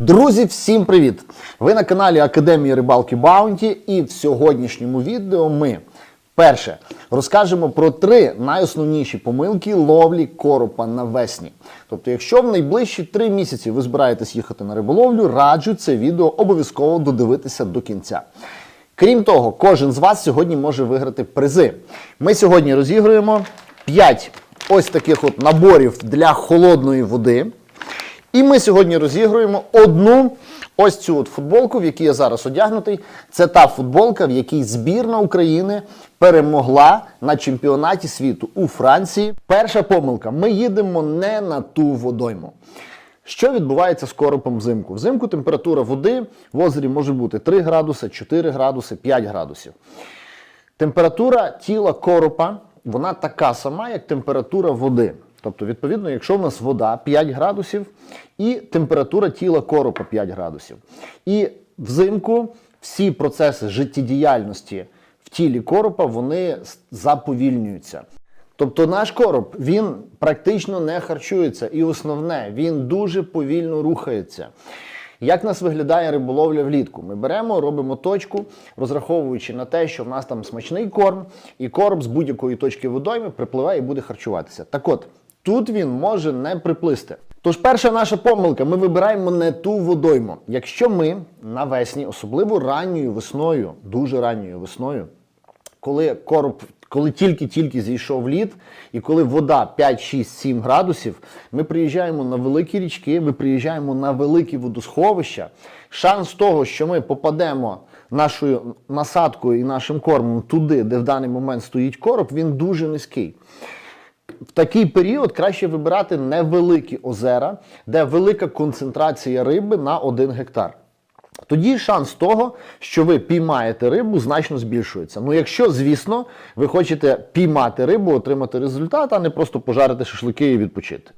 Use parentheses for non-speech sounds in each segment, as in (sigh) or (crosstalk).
Друзі, всім привіт! Ви на каналі Академії рибалки Баунті, і в сьогоднішньому відео ми перше розкажемо про три найосновніші помилки ловлі коропа навесні. Тобто, якщо в найближчі три місяці ви збираєтесь їхати на риболовлю, раджу це відео обов'язково додивитися до кінця. Крім того, кожен з вас сьогодні може виграти призи. Ми сьогодні розігруємо 5 ось таких от наборів для холодної води. І ми сьогодні розігруємо одну ось цю от футболку, в якій я зараз одягнутий. Це та футболка, в якій збірна України перемогла на чемпіонаті світу у Франції. Перша помилка: ми їдемо не на ту водойму. Що відбувається з коропом взимку? Взимку температура води в озері може бути 3 градуси, 4 градуси, 5 градусів. Температура тіла коропа вона така сама, як температура води. Тобто, відповідно, якщо в нас вода 5 градусів і температура тіла коропа 5 градусів. І взимку всі процеси життєдіяльності в тілі коропа вони заповільнюються. Тобто наш короб він практично не харчується, і основне, він дуже повільно рухається. Як нас виглядає риболовля влітку? Ми беремо, робимо точку, розраховуючи на те, що в нас там смачний корм, і короб з будь-якої точки водойми припливає і буде харчуватися. Так от, тут він може не приплисти. Тож перша наша помилка, ми вибираємо не ту водойму. Якщо ми навесні, особливо ранньою весною, дуже ранньою весною, коли короб, коли тільки-тільки зійшов лід, і коли вода 5, 6, 7 градусів, ми приїжджаємо на великі річки, ми приїжджаємо на великі водосховища. Шанс того, що ми попадемо нашою насадкою і нашим кормом туди, де в даний момент стоїть короб, він дуже низький. В такий період краще вибирати невеликі озера, де велика концентрація риби на 1 гектар. Тоді шанс того, що ви піймаєте рибу, значно збільшується. Ну, якщо, звісно, ви хочете піймати рибу, отримати результат, а не просто пожарити шашлики і відпочити.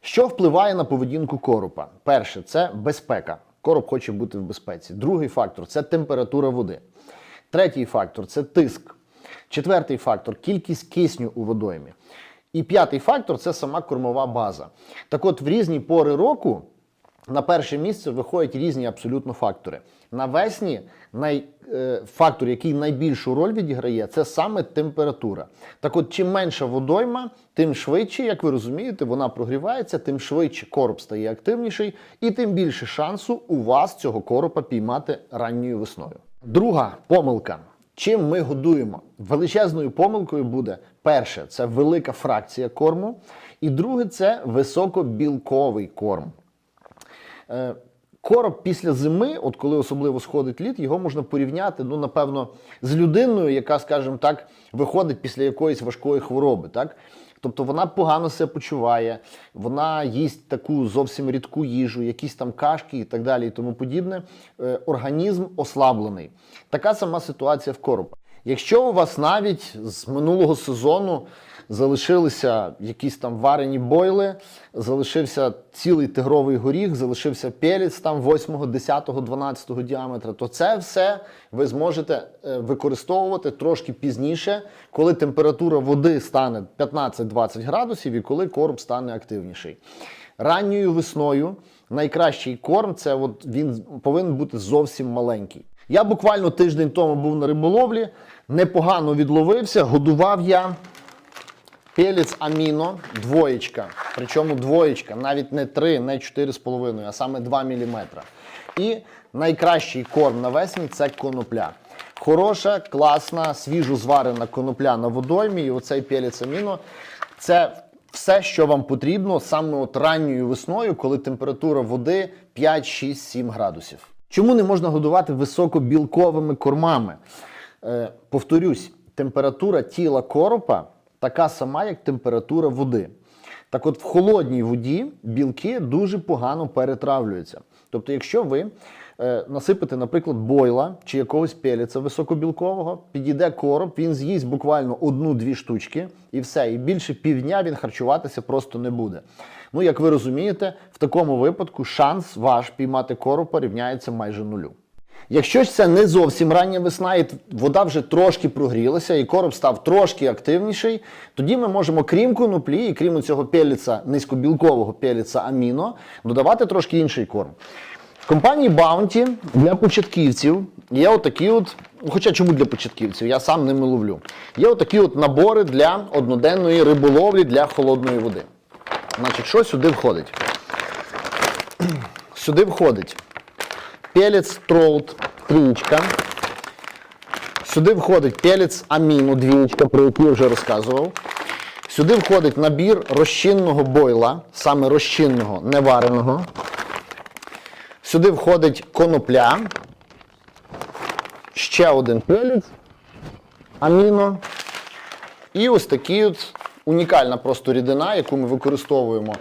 Що впливає на поведінку коропа? Перше, це безпека. Короб хоче бути в безпеці. Другий фактор це температура води. Третій фактор це тиск. Четвертий фактор кількість кисню у водоймі. І п'ятий фактор це сама кормова база. Так от, в різні пори року на перше місце виходять різні абсолютно фактори. Навесні най, е, фактор, який найбільшу роль відіграє, це саме температура. Так от, чим менша водойма, тим швидше, як ви розумієте, вона прогрівається, тим швидше короб стає активніший, і тим більше шансу у вас цього коропа піймати ранньою весною. Друга помилка. Чим ми годуємо? Величезною помилкою буде перше, це велика фракція корму, і друге це високобілковий корм. Е, Короб після зими, от коли особливо сходить лід, його можна порівняти, ну, напевно, з людиною, яка, скажімо так, виходить після якоїсь важкої хвороби. Так? Тобто вона погано себе почуває, вона їсть таку зовсім рідку їжу, якісь там кашки і так далі, і тому подібне. Е, Організм ослаблений. Така сама ситуація в коропа. Якщо у вас навіть з минулого сезону залишилися якісь там варені бойли, залишився цілий тигровий горіх, залишився пелець там 8, 10, 12 діаметра, то це все ви зможете е, використовувати трошки пізніше, коли температура води стане 15-20 градусів і коли короб стане активніший. Ранньою весною найкращий корм це от він повинен бути зовсім маленький. Я буквально тиждень тому був на риболовлі, непогано відловився, годував я Пелець аміно двоєчка. Причому двоєчка, навіть не 3, не 4,5, а саме 2 мм. І найкращий корм навесні це конопля. Хороша, класна, свіжо зварена конопля на водоймі. І оцей пелець аміно це все, що вам потрібно саме от ранньою весною, коли температура води 5, 6, 7 градусів. Чому не можна годувати високобілковими кормами? Е, повторюсь, температура тіла коропа така сама, як температура води. Так от в холодній воді білки дуже погано перетравлюються. Тобто, якщо ви е, насипите, наприклад, бойла чи якогось пеліця високобілкового, підійде короб, він з'їсть буквально одну-дві штучки і все. І більше півдня він харчуватися просто не буде. Ну, як ви розумієте, в такому випадку шанс ваш піймати коропа рівняється майже нулю. Якщо ж це не зовсім рання весна, і вода вже трошки прогрілася, і короб став трошки активніший, тоді ми можемо, крім коноплі і крім цього пеліца, низькобілкового пеліца аміно, додавати трошки інший корм. В компанії Bounty для початківців є отакі от, хоча чому для початківців, я сам ними ловлю. Є отакі от набори для одноденної риболовлі для холодної води. Значить, що сюди входить? (clears throat) Сюди входить пелець троут трієчка. Сюди входить пелець аміну двічка, про яку я вже розказував. Сюди входить набір розчинного бойла, саме розчинного, не вареного. Сюди входить конопля. Ще один пелець, аміно. І ось такий от унікальна просто рідина, яку ми використовуємо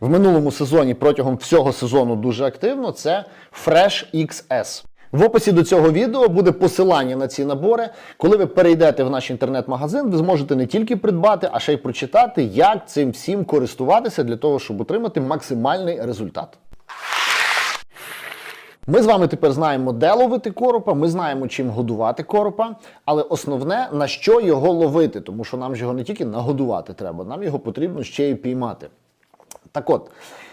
в минулому сезоні протягом всього сезону дуже активно. Це Fresh XS. В описі до цього відео буде посилання на ці набори. Коли ви перейдете в наш інтернет-магазин, ви зможете не тільки придбати, а ще й прочитати, як цим всім користуватися для того, щоб отримати максимальний результат. Ми з вами тепер знаємо, де ловити коропа, ми знаємо, чим годувати коропа, але основне на що його ловити, тому що нам ж його не тільки нагодувати треба, нам його потрібно ще й піймати. Так от,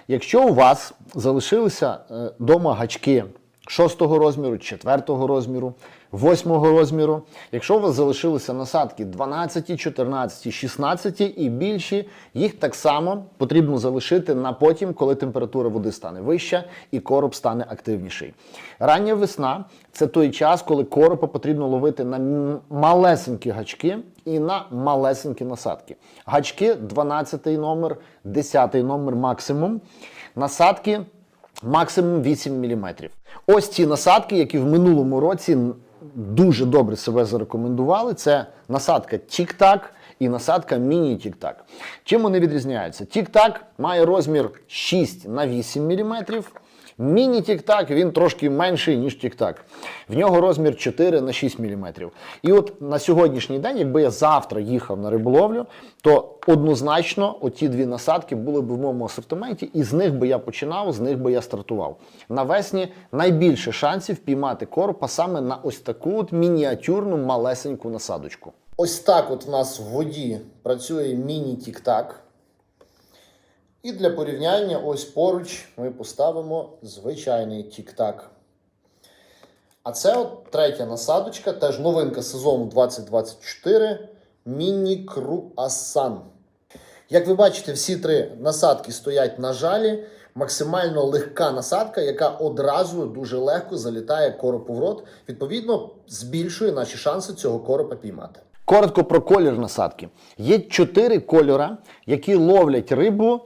якщо у вас залишилися вдома гачки 6 розміру, 4 розміру, 8 розміру, якщо у вас залишилися насадки 12, 14, 16 і більші, їх так само потрібно залишити на потім, коли температура води стане вища і короб стане активніший. Рання весна це той час, коли коропа потрібно ловити на малесенькі гачки і на малесенькі насадки. Гачки 12 номер, 10 номер максимум. Насадки максимум 8 мм. Ось ці насадки, які в минулому році дуже добре себе зарекомендували. Це насадка Тік-Так і насадка Міні-Тік-Так. Чим вони відрізняються? Тік-Так має розмір 6 на 8 мм. Міні-тік-так він трошки менший, ніж тік-так. В нього розмір 4 на 6 мм. І от на сьогоднішній день, якби я завтра їхав на риболовлю, то однозначно оті дві насадки були б в моєму асортименті, і з них би я починав, з них би я стартував. Навесні найбільше шансів піймати коропа саме на ось таку от мініатюрну малесеньку насадочку. Ось так от в нас в воді працює міні-тік-так. І для порівняння, ось поруч ми поставимо звичайний тік-так. А це от третя насадочка, теж новинка сезону 2024 Міні Круасан. Як ви бачите, всі три насадки стоять на жалі. Максимально легка насадка, яка одразу дуже легко залітає коропу в рот. Відповідно, збільшує наші шанси цього коропа піймати. Коротко про колір насадки. Є чотири кольора, які ловлять рибу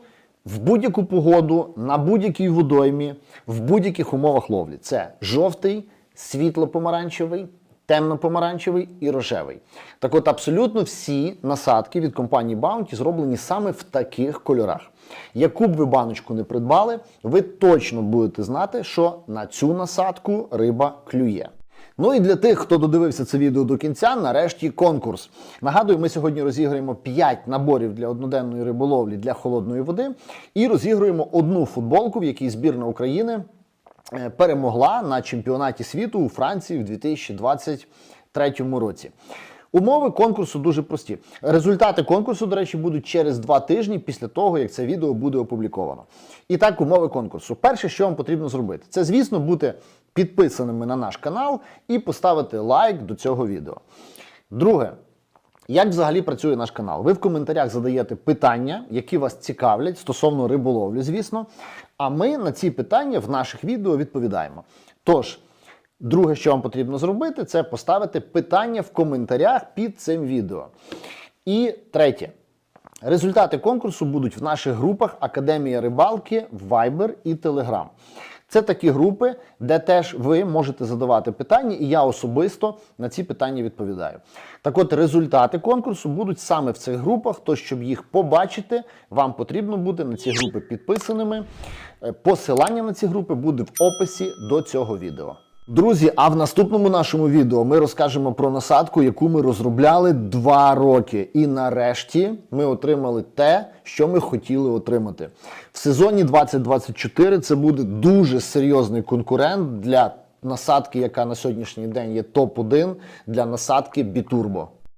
в будь-яку погоду, на будь-якій водоймі, в будь-яких умовах ловлі. Це жовтий, світло-помаранчевий, темно-помаранчевий і рожевий. Так от абсолютно всі насадки від компанії Bounty зроблені саме в таких кольорах. Яку б ви баночку не придбали, ви точно будете знати, що на цю насадку риба клює. Ну і для тих, хто додивився це відео до кінця, нарешті конкурс. Нагадую, ми сьогодні розіграємо 5 наборів для одноденної риболовлі для холодної води і розігруємо одну футболку, в якій збірна України е, перемогла на чемпіонаті світу у Франції в 2023 році. Умови конкурсу дуже прості. Результати конкурсу, до речі, будуть через два тижні після того, як це відео буде опубліковано. І так, умови конкурсу. Перше, що вам потрібно зробити, це, звісно, бути підписаними на наш канал і поставити лайк до цього відео. Друге, як взагалі працює наш канал? Ви в коментарях задаєте питання, які вас цікавлять стосовно риболовлі, звісно. А ми на ці питання в наших відео відповідаємо. Тож, друге, що вам потрібно зробити, це поставити питання в коментарях під цим відео. І третє. Результати конкурсу будуть в наших групах Академія рибалки, Viber і Telegram. Це такі групи, де теж ви можете задавати питання, і я особисто на ці питання відповідаю. Так от, результати конкурсу будуть саме в цих групах. То, щоб їх побачити, вам потрібно бути на ці групи підписаними. Е, Посилання на ці групи буде в описі до цього відео. Друзі, а в наступному нашому відео ми розкажемо про насадку, яку ми розробляли два роки. І нарешті ми отримали те, що ми хотіли отримати. В сезоні 2024 це буде дуже серйозний конкурент для насадки, яка на сьогоднішній день є топ-1 для насадки Бітурбо.